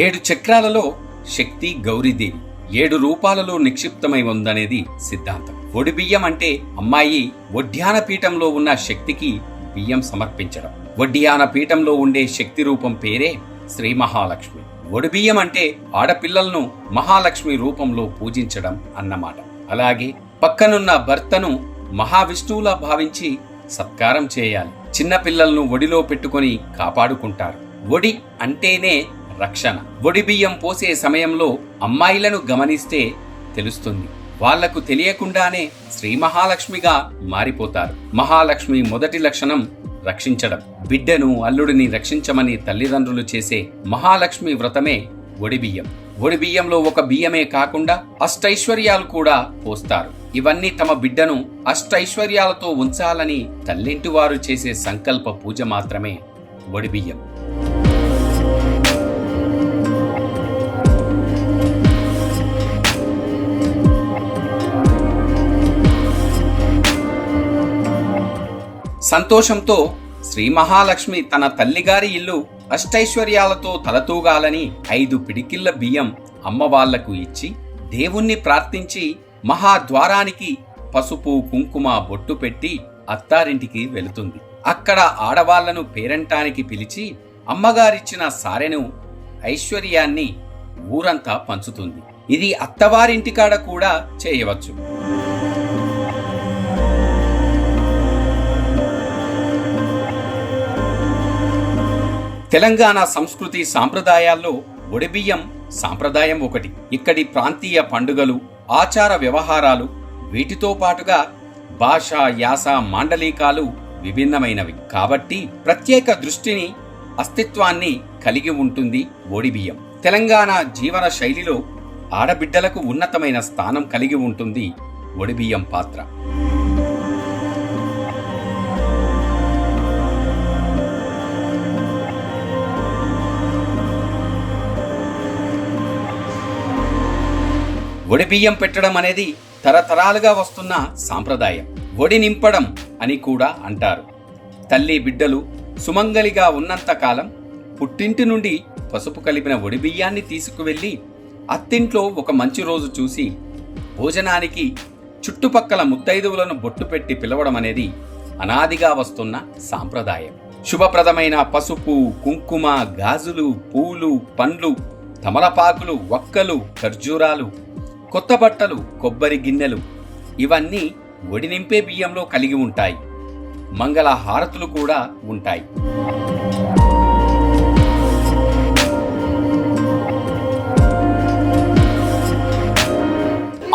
ఏడు చక్రాలలో శక్తి గౌరీదేవి ఏడు రూపాలలో నిక్షిప్తమై ఉందనేది సిద్ధాంతం. ఒడి బియ్యం అంటే అమ్మాయి ఒడ్యాన పీఠంలో ఉన్న శక్తికి బియ్యం సమర్పించడం. వడ్డ్యాన పీఠంలో ఉండే శక్తి రూపం పేరే శ్రీ మహాలక్ష్మి. ఒడిబియ్యం అంటే ఆడపిల్లలను మహాలక్ష్మి రూపంలో పూజించడం అన్నమాట. అలాగే పక్కనున్న భర్తను మహావిష్ణువులా భావించి సత్కారం చేయాలి. చిన్నపిల్లలను ఒడిలో పెట్టుకొని కాపాడుకుంటారు. ఒడి అంటేనే రక్షణ. ఒడి బియ్యం పోసే సమయంలో అమ్మాయిలను గమనిస్తే తెలుస్తుంది. వాళ్ళకు తెలియకుండానే శ్రీ మహాలక్ష్మిగా మారిపోతారు. మహాలక్ష్మి మొదటి లక్షణం రక్షించడం. బిడ్డను అల్లుడిని రక్షించమని తల్లిదండ్రులు చేసే మహాలక్ష్మి వ్రతమే ఒడిబియ్యం ఒడిబియ్యంలో ఒక బియ్యమే కాకుండా అష్టైశ్వర్యాలు కూడా పోస్తారు. ఇవన్నీ తమ బిడ్డను అష్టైశ్వర్యాలతో ఉంచాలని తల్లింటివారు చేసే సంకల్ప పూజ మాత్రమే ఒడిబియ్యం సంతోషంతో శ్రీ మహాలక్ష్మి తన తల్లిగారి ఇల్లు అష్టైశ్వర్యాలతో తలతూగాలని ఐదు పిడికిళ్ళ బియ్యం అమ్మవాళ్ళకు ఇచ్చి దేవుణ్ణి ప్రార్థించి మహాద్వారానికి పసుపు కుంకుమ బొట్టు పెట్టి అత్తారింటికి వెళుతుంది. అక్కడ ఆడవాళ్ళను పేరంటానికి పిలిచి అమ్మగారిచ్చిన సారెను ఐశ్వర్యాన్ని ఊరంతా పంచుతుంది. ఇది అత్తవారింటికాడ కూడా చేయవచ్చు. తెలంగాణ సంస్కృతి సాంప్రదాయాల్లో ఒడిబియ్యం సాంప్రదాయం ఒకటి. ఇక్కడి ప్రాంతీయ పండుగలు ఆచార వ్యవహారాలు వీటితో పాటుగా భాష యాస మాండలికాలు విభిన్నమైనవి. కాబట్టి ప్రత్యేక దృష్టిని అస్తిత్వాన్ని కలిగి ఉంటుంది ఒడిబియ్యం. తెలంగాణ జీవన శైలిలో ఆడబిడ్డలకు ఉన్నతమైన స్థానం కలిగి ఉంటుంది ఒడిబియ్యం పాత్ర. బియ్యం పెట్టడం అనేది తరతరాలుగా వస్తున్న సాంప్రదాయం. ఒడి నింపడం అని కూడా అంటారు. తల్లి బిడ్డలు సుమంగలిగా ఉన్నంతకాలం పుట్టింటి నుండి పసుపు కలిపిన ఒడి బియ్యాన్ని తీసుకువెళ్ళి అత్తింట్లో ఒక మంచి రోజు చూసి భోజనానికి చుట్టుపక్కల ముత్తైదువులను బొట్టు పెట్టి పిలవడం అనేది అనాదిగా వస్తున్న సాంప్రదాయం. శుభప్రదమైన పసుపు కుంకుమ గాజులు పూలు పండ్లు తమలపాకులు వక్కలు ఖర్జూరాలు కొత్త బట్టలు కొబ్బరి గిన్నెలు ఇవన్నీ ఒడి నింపే బియ్యంలో కలిగి ఉంటాయి. మంగళ హారతులు కూడా ఉంటాయి.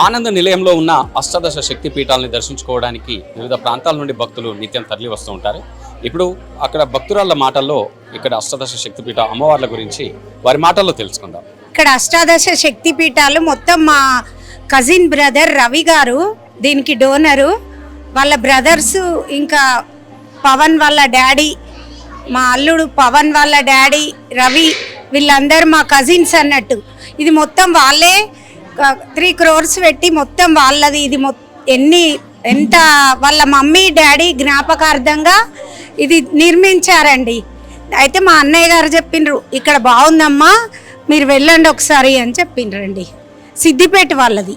ఆనంద నిలయంలో ఉన్న అష్టాదశ శక్తి పీఠాలని దర్శించుకోవడానికి వివిధ ప్రాంతాల నుండి భక్తులు నిత్యం తరలి వస్తూ ఉంటారు. ఇప్పుడు అక్కడ భక్తురాళ్ళ మాటల్లో ఇక్కడ అష్టాదశ శక్తిపీఠ అమ్మవార్ల గురించి వారి మాటల్లో తెలుసుకుందాం. ఇక్కడ అష్టాదశ శక్తి పీఠాలు మొత్తం మా కజిన్ బ్రదర్ రవి గారు దీనికి డోనరు వాళ్ళ బ్రదర్స్ ఇంకా పవన్ వాళ్ళ డాడీ మా అల్లుడు పవన్ వాళ్ళ డాడీ రవి వీళ్ళందరూ మా కజిన్స్ అన్నట్టు. ఇది మొత్తం వాళ్ళే త్రీ క్రోర్స్ పెట్టి మొత్తం వాళ్ళది. ఇది మొ ఎన్ని ఎంత వాళ్ళ మమ్మీ డాడీ జ్ఞాపకార్థంగా ఇది నిర్మించారండి. అయితే మా అన్నయ్య గారు చెప్పిండ్రు ఇక్కడ బాగుందమ్మా మీరు వెళ్ళండి ఒకసారి అని చెప్పిండ్రండి. సిద్దిపేట వాళ్ళది.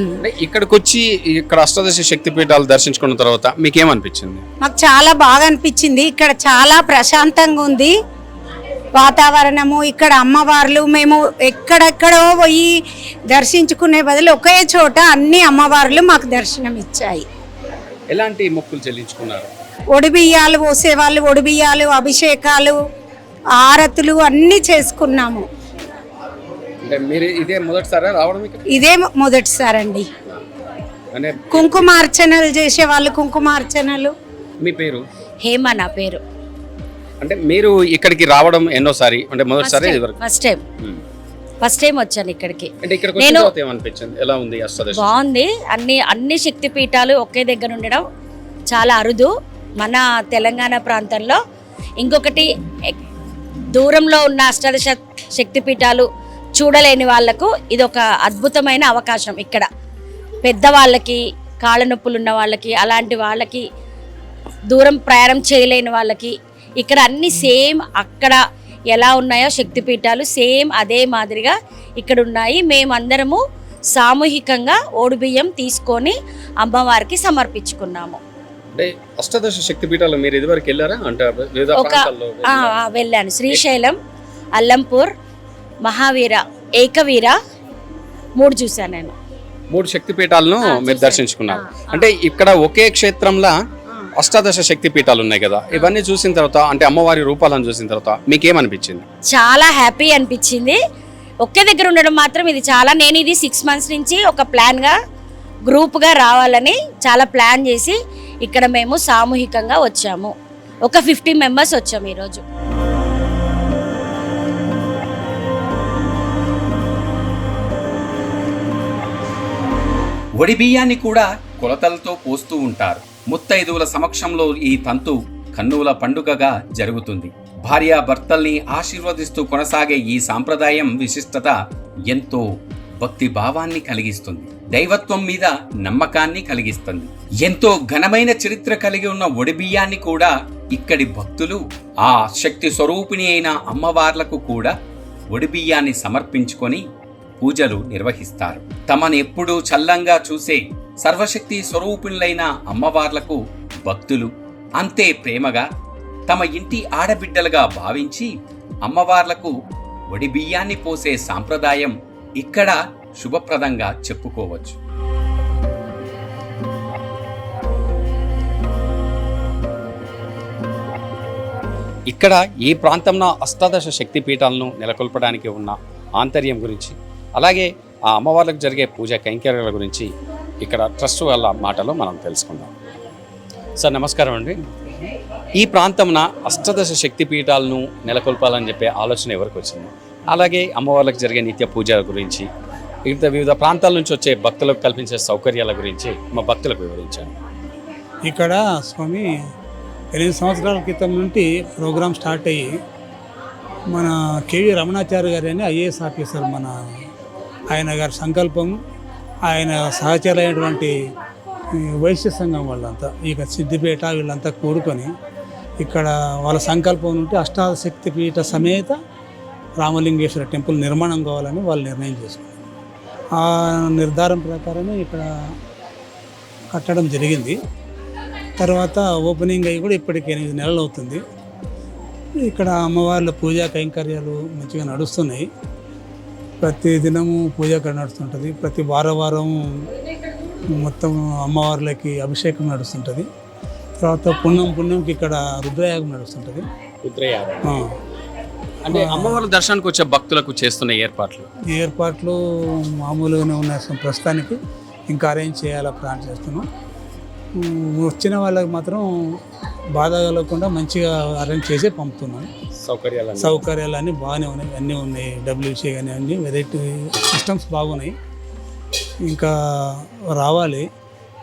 అంటే ఇక్కడికి వచ్చి ఇక్కడ అష్టాదశ శక్తి పీఠాలు దర్శించుకున్న తర్వాత మీకేమనిపించింది? మాకు చాలా బాగా అనిపించింది. ఇక్కడ చాలా ప్రశాంతంగా ఉంది. వాతావరణము ఇక్కడ అమ్మవార్లు మేము ఎక్కడెక్కడో పోయి దర్శించుకునే బదులు ఒకే చోట అన్ని అమ్మవార్లు మాకు దర్శనం ఇచ్చాయి ఎలాంటి మొక్కులు చెల్లించుకున్నారు? ఒడిబియ్యాలు పోసేవాళ్ళు ఒడిబియ్యాలు అభిషేకాలు ఆరతులు అన్నీ చేసుకున్నాము. అంటే మీరు ఇదే మొదటిసారి రావడం ఇక్కడ ఇదే మొదటిసారండి. అంటే కుంకుమార్చనలు చేసేవాళ్ళు కుంకుమార్చనలు. మీ పేరు? హేమ నా పేరు. అంటే మీరు ఇక్కడికి రావడం ఎన్నోసారి? అంటే మొదటిసారి ఇదివరకు? First time. ఫస్ట్ టైం వచ్చాను ఇక్కడికి. అంటే ఇక్కడికి వచ్చిన నేను- తర్వాత ఏమనిపించింది? ఎలా ఉంది అష్టాదశ? బాగుంది. అన్ని అన్ని శక్తి పీఠాలు ఒకే దగ్గర ఉండడం చాలా అరుదు. మన తెలంగాణ ప్రాంతంలో ఇంకొకటి ఎక్- దూరంలో ఉన్న అష్టాదశ శక్తి పీఠాలు చూడలేని వాళ్ళకు ఇది ఒక అద్భుతమైన అవకాశం ఇక్కడ. పెద్దవాళ్ళకి కాళ్ళ నొప్పులు ఉన్న వాళ్ళకి అలాంటి వాళ్ళకి దూరం ప్రయాణం చేయలేని వాళ్ళకి ఇక్కడ అన్ని సేమ్ అక్కడ ఎలా ఉన్నాయో శక్తిపీఠాలు సేమ్ అదే మాదిరిగా ఇక్కడ ఉన్నాయి. మేమందరము సామూహికంగా ఓడిబియ్యం తీసుకొని అమ్మవారికి సమర్పించుకున్నాము. అంటే అష్టాదశ శక్తి పీఠాలు మీరు ఇదివరకు వెళ్ళారా? అంటే ఒక వెళ్ళాను. శ్రీశైలం అల్లంపూర్ మహావీర ఏకవీర మూడు చూశాను నేను. మూడు శక్తి పీఠాలను మీరు. దర్శించుకున్నారు. అంటే ఇక్కడ ఒకే క్షేత్రంలో అష్టాదశ శక్తి పీఠాలు ఉన్నాయి కదా. ఇవన్నీ చూసిన తర్వాత అంటే అమ్మవారి రూపాలను చూసిన తర్వాత మీకేమనిపించింది? చాలా హ్యాపీ అనిపించింది. ఒకే దగ్గర ఉండడం మాత్రం ఇది చాలా నేను ఇది సిక్స్ మంత్స్ నుంచి ఒక ప్లాన్గా గ్రూప్గా రావాలని చాలా ప్లాన్ చేసి ఇక్కడ మేము సామూహికంగా వచ్చాము. ఒక ఫిఫ్టీ మెంబర్స్ వచ్చాము ఈరోజు. వడి బియ్యాన్ని కూడా కొలతలతో పోస్తూ ఉంటారు. ముత్తైదువుల సమక్షంలో ఈ తంతు కన్నుల పండుగగా జరుగుతుంది. భార్యాభర్తల్ని ఆశీర్వదిస్తూ కొనసాగే ఈ సాంప్రదాయం విశిష్టత ఎంతో భక్తి భావాన్ని కలిగిస్తుంది. దైవత్వం మీద నమ్మకాన్ని కలిగిస్తుంది. ఎంతో ఘనమైన చరిత్ర కలిగి ఉన్న ఒడిబియ్యాన్ని కూడా ఇక్కడి భక్తులు ఆ శక్తి స్వరూపిణి అయిన అమ్మవార్లకు కూడా ఒడిబియ్యాన్ని సమర్పించుకొని పూజలు నిర్వహిస్తారు. తమనెప్పుడూ చల్లంగా చూసే సర్వశక్తి స్వరూపులైన అమ్మవార్లకు భక్తులు అంతే ప్రేమగా తమ ఇంటి ఆడబిడ్డలుగా భావించి అమ్మవార్లకు వడి బియ్యాన్ని పోసే సాంప్రదాయం ఇక్కడ శుభప్రదంగా చెప్పుకోవచ్చు. ఇక్కడ ఈ ప్రాంతంలో అష్టాదశ శక్తి పీఠాలను నెలకొల్పడానికి ఉన్న ఆంతర్యం గురించి అలాగే ఆ అమ్మవార్లకు జరిగే పూజ కైంకర్యాల గురించి ఇక్కడ ట్రస్ట్ వాళ్ళ మాటలో మనం తెలుసుకుందాం. సార్ నమస్కారం అండి. ఈ ప్రాంతంన అష్టదశ శక్తి పీఠాలను నెలకొల్పాలని చెప్పే ఆలోచన ఎవరికి వచ్చింది? అలాగే అమ్మవార్లకు జరిగే నిత్య పూజల గురించి వివిధ వివిధ ప్రాంతాల నుంచి వచ్చే భక్తులకు కల్పించే సౌకర్యాల గురించి మా భక్తులకు వివరించాను ఇక్కడ స్వామి ఎనిమిది సంవత్సరాల క్రితం నుండి ప్రోగ్రాం స్టార్ట్ అయ్యి మన కేవీ రమణాచార్య గారు అని ఐఏఎస్ ఆఫీసర్ మన ఆయన గారి సంకల్పం ఆయన సహచరైనటువంటి వైశ్య సంఘం వాళ్ళంతా ఇక సిద్దిపేట వీళ్ళంతా కూడుకొని ఇక్కడ వాళ్ళ సంకల్పం నుండి అష్టాశక్తి పీఠ సమేత రామలింగేశ్వర టెంపుల్ నిర్మాణం కావాలని వాళ్ళు నిర్ణయం చేసుకున్నారు. ఆ నిర్ధారం ప్రకారమే ఇక్కడ కట్టడం జరిగింది. తర్వాత ఓపెనింగ్ అయ్యి కూడా ఇప్పటికి ఎనిమిది నెలలు అవుతుంది. ఇక్కడ అమ్మవార్ల పూజా కైంకర్యాలు మంచిగా నడుస్తున్నాయి. ప్రతి దినము పూజ ఇక్కడ నడుస్తుంటుంది. ప్రతి వారం వారం మొత్తం అమ్మవార్లకి అభిషేకం నడుస్తుంటుంది. తర్వాత పుణ్యం పుణ్యంకి ఇక్కడ రుద్రయాగం నడుస్తుంటుంది. రుద్రయాగం. అంటే అమ్మవారి దర్శనానికి వచ్చే భక్తులకు చేస్తున్న ఏర్పాట్లు? ఈ ఏర్పాట్లు మామూలుగానే ఉన్నాయి ప్రస్తుతానికి. ఇంకా అరేంజ్ చేయాలా ప్లాన్ చేస్తున్నాం. వచ్చిన వాళ్ళకి మాత్రం బాధ కలగకుండా మంచిగా అరేంజ్ చేసి పంపుతున్నాం. సౌకర్యాలు సౌకర్యాలు అన్నీ బాగానే ఉన్నాయి. అన్నీ ఉన్నాయి. డబ్ల్యూసీ కానీ అన్ని వెరైటీ సిస్టమ్స్ బాగున్నాయి. ఇంకా రావాలి.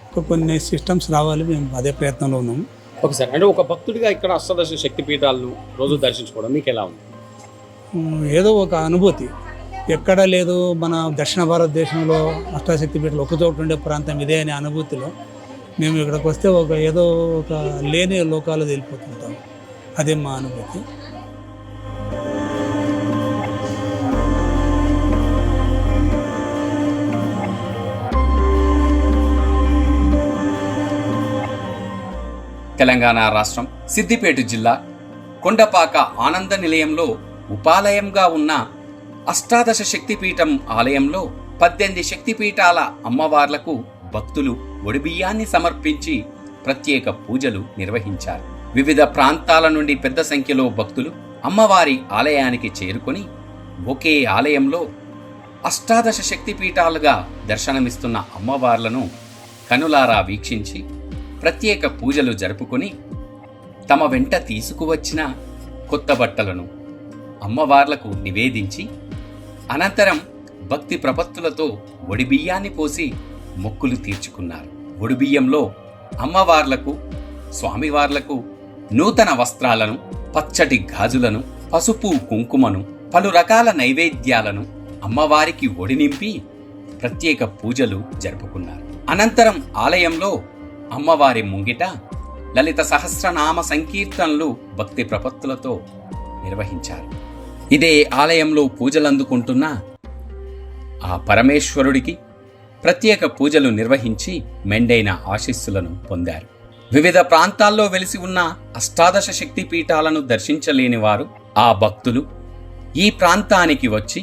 ఇంకా కొన్ని సిస్టమ్స్ రావాలి. మేము అదే ప్రయత్నంలో ఉన్నాము ఓకే సార్. అంటే ఒక భక్తుడిగా ఇక్కడ అష్టాదశ శక్తి పీఠాలను రోజు దర్శించుకోవడం మీకు ఎలా ఉంది? ఏదో ఒక అనుభూతి. ఎక్కడ లేదు మన దక్షిణ భారతదేశంలో అష్టాశక్తి పీఠాలు ఒక చోట ఉండే ప్రాంతం ఇదే అనే అనుభూతిలో మేము ఇక్కడికి వస్తే ఒక ఏదో ఒక లేని లోకాలు వెళ్ళిపోతుంటాం అదే మా అనుభూతి. తెలంగాణ రాష్ట్రం సిద్దిపేట జిల్లా కొండపాక ఆనంద నిలయంలో ఉపాలయంగా ఉన్న అష్టాదశ శక్తిపీఠం ఆలయంలో పద్దెనిమిది శక్తిపీఠాల అమ్మవార్లకు భక్తులు ఒడిబియ్యాన్ని సమర్పించి ప్రత్యేక పూజలు నిర్వహించారు. వివిధ ప్రాంతాల నుండి పెద్ద సంఖ్యలో భక్తులు అమ్మవారి ఆలయానికి చేరుకొని ఒకే ఆలయంలో అష్టాదశ శక్తిపీఠాలుగా దర్శనమిస్తున్న అమ్మవార్లను కనులారా వీక్షించి ప్రత్యేక పూజలు జరుపుకొని తమ వెంట తీసుకువచ్చిన కొత్త బట్టలను అమ్మవార్లకు నివేదించి అనంతరం భక్తి ప్రపత్తులతో ఒడిబియ్యాన్ని పోసి మొక్కులు తీర్చుకున్నారు. ఒడిబియ్యంలో అమ్మవార్లకు స్వామివార్లకు నూతన వస్త్రాలను పచ్చటి గాజులను పసుపు కుంకుమను పలు రకాల నైవేద్యాలను అమ్మవారికి ఒడినింపి ప్రత్యేక పూజలు జరుపుకున్నారు. అనంతరం ఆలయంలో అమ్మవారి ముంగిట లలిత సహస్రనామ సంకీర్తనలు భక్తి ప్రపత్తులతో నిర్వహించారు. ఇదే ఆలయంలో పూజలందుకుంటున్న ఆ పరమేశ్వరుడికి ప్రత్యేక పూజలు నిర్వహించి మెండైన ఆశీస్సులను పొందారు. వివిధ ప్రాంతాల్లో వెలిసి ఉన్న అష్టాదశ శక్తి పీఠాలను దర్శించలేని వారు ఆ భక్తులు ఈ ప్రాంతానికి వచ్చి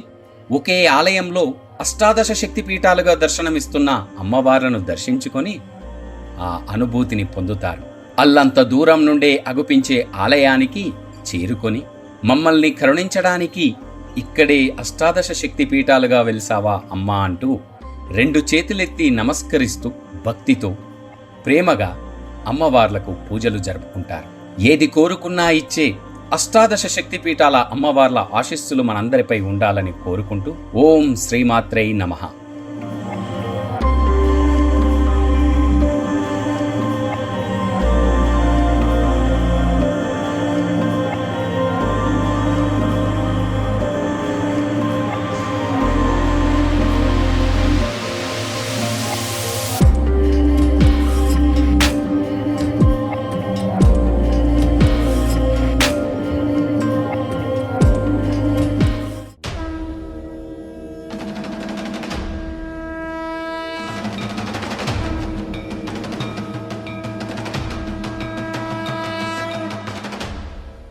ఒకే ఆలయంలో అష్టాదశ శక్తి పీఠాలుగా దర్శనమిస్తున్న అమ్మవారును దర్శించుకొని ఆ అనుభూతిని పొందుతారు. అల్లంత దూరం నుండే అగుపించే ఆలయానికి చేరుకొని మమ్మల్ని కరుణించడానికి ఇక్కడే అష్టాదశ శక్తి పీఠాలుగా వెలిసావా అమ్మా అంటూ రెండు చేతులెత్తి నమస్కరిస్తూ భక్తితో ప్రేమగా అమ్మవార్లకు పూజలు జరుపుకుంటారు. ఏది కోరుకున్నా ఇచ్చే అష్టాదశ శక్తి పీఠాల అమ్మవార్ల ఆశీస్సులు మనందరిపై ఉండాలని కోరుకుంటూ ఓం శ్రీమాత్రై నమః.